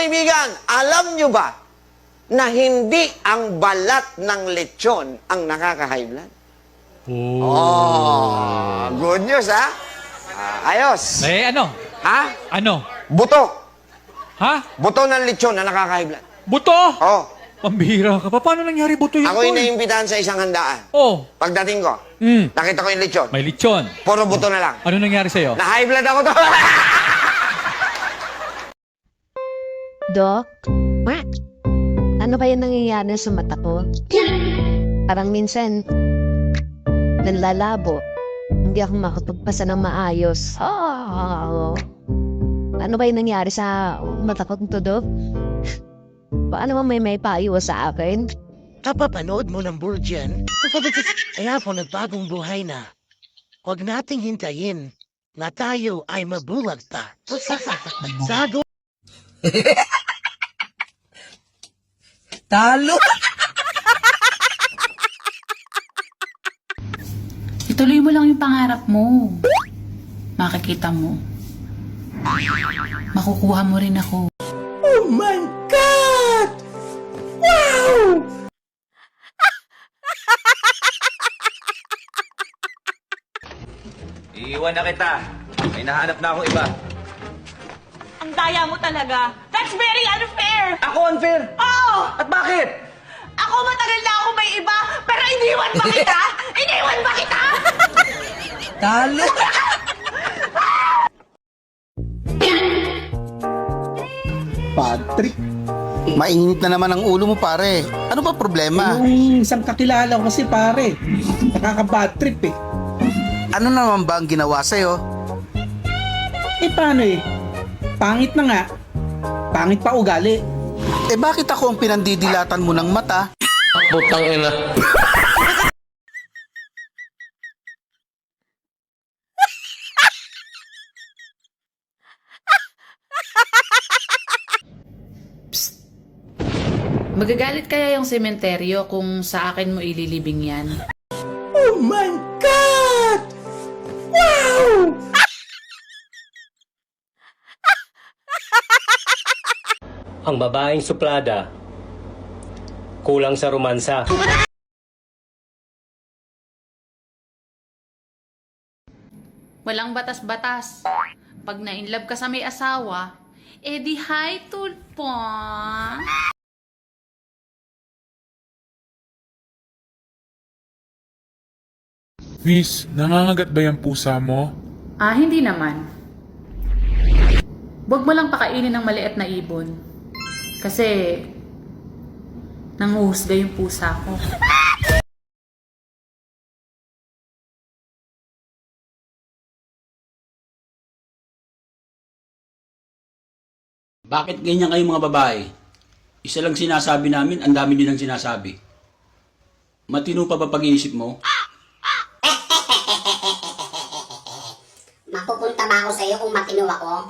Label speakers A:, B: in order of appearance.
A: kaibigan, alam nyo ba na hindi ang balat ng lechon ang nakaka-high blood? Oh, good news, ha? Ah, ayos.
B: Eh, ano?
A: Ha?
B: Ano?
A: Buto.
B: Ha?
A: Buto ng lechon na nakaka-high blood.
B: Buto?
A: Oh,
B: Pambihira ka pa. Paano nangyari buto yun?
A: ako yung naimbitahan sa isang handaan.
B: Oh.
A: Pagdating ko,
B: Mm.
A: nakita ko yung lechon.
B: May lechon.
A: Puro buto na lang.
B: Ano nangyari sa'yo?
A: Na-high blood ako to.
C: Dok? Ma? Ano ba yung nangyayari sa mata ko? Parang minsan, nanlalabo. Hindi ako makapagpasa ng maayos. Ah. Ano ba yung nangyari sa mata ko to, Dok? Paano mo may may payo sa akin?
D: Kapapanood mo ng Burjan, kaya po nagbagong buhay na. Huwag nating hintayin na tayo ay mabulag pa. Sago
E: Talo!
F: Ituloy mo lang yung pangarap mo. Makikita mo. Makukuha mo rin ako.
E: Oh my God! Wow!
G: Iiwan na kita. May nahanap na akong iba.
H: Ang daya mo talaga. That's very unfair!
G: Ako unfair!
H: Oh!
G: At bakit?
H: Ako matagal na ako may iba, pero iniwan ba kita? iniwan ba kita?
E: Talo!
I: Patrick. Mainit na naman ang ulo mo pare. Ano ba problema?
E: Yung isang kakilala ko kasi pare, nakaka-bad trip eh.
I: Ano naman ba ang ginawa sa'yo?
E: Eh paano eh? Pangit na nga. Pangit pa ugali.
I: Eh bakit ako ang pinandidilatan mo ng mata?
F: Magagalit kaya yung sementeryo kung sa akin mo ililibing yan?
E: Oh my God! Wow!
J: Ang babaeng suplada, kulang sa romansa.
F: Walang batas-batas. Pag na-inlove ka sa may asawa, eh di hi tulpo.
K: Miss, nangangagat ba yung pusa mo?
F: Ah, hindi naman. Huwag mo lang pakainin ng maliit na ibon. Kasi, nanguhusga yung pusa ko.
L: Bakit ganyan kayo mga babae? Isa lang sinasabi namin, ang dami nilang sinasabi. Matino pa ba pag-iisip mo?
C: Mapupunta ba ako sa'yo kung matino ako?